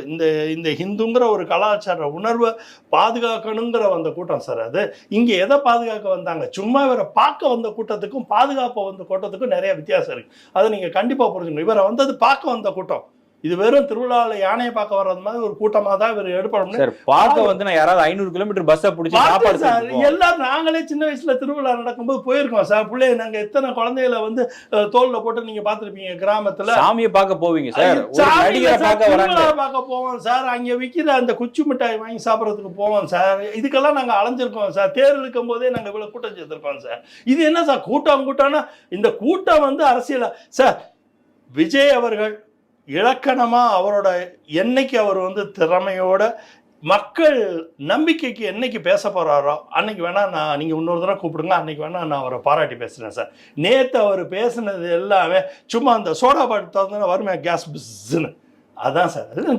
இந்த இந்த ஹிந்துங்கிற ஒரு கலாச்சார உணர்வை பாதுகாக்கணுங்கிற வந்த கூட்டம் சார் அது. இங்கே எதை பாதுகாக்க வந்தாங்க? சும்மா இவரை பார்க்க வந்த கூட்டத்துக்கும் பாதுகாப்பை வந்த கூட்டத்துக்கும் நிறைய வித்தியாசம் இருக்கு. அதை நீங்கள் கண்டிப்பாக புரிஞ்சுக்கணும். இவரை வந்தது பார்க்க வந்த கூட்டம். இது வெறும் திருவிழாவில் யானையை பார்க்க வர்றது மாதிரி ஒரு கூட்டமாக தான் இவர் எடுப்படணும் சார் பார்க்க வந்து நான் யாராவது ஐநூறு கிலோமீட்டர் பஸ்ஸை பிடிச்சி சாப்பாடு சார். எல்லாரும் நாங்களே சின்ன வயசுல திருவிழா நடக்கும்போது போயிருக்கோம் சார். பிள்ளைய நாங்க எத்தனை குழந்தைகளை வந்து தோல்ல போட்டு நீங்க பார்த்திருப்பீங்க கிராமத்துல? சாமியை பார்க்க போவீங்க சார். நடிகரை பார்க்க வராங்க. பார்க்க போவோம் சார். அங்க விக்கிற அந்த குச்சி மிட்டாய் வாங்கி சாப்பிடறதுக்கு போவோம் சார். இதுக்கெல்லாம் நாங்க அலைஞ்சிருக்கோம் சார். தேர் இழுக்கும் போதே நாங்க இவ்வளவு கூட்டம் சேர்த்திருக்கோம் சார். இது என்ன சார் கூட்டம் கூட்டம்னா இந்த கூட்டம் வந்து அரசியல் சார் விஜய் அவர்கள் இலக்கணமாக அவரோட என்னைக்கு அவர் வந்து திறமையோட மக்கள் நம்பிக்கைக்கு என்னைக்கு பேச போகிறாரோ அன்னைக்கு வேணால் நான் நீங்கள் இன்னொரு தடவை கூப்பிடுங்க அன்னைக்கு வேணால் நான் அவரை பாராட்டி பேசுகிறேன் சார். நேற்று அவர் பேசுனது எல்லாமே சும்மா அந்த சோடா பாட்டு திறந்தோன்னா வருமே கேஸ் பிஸ்ன்னு அதான் சார். அது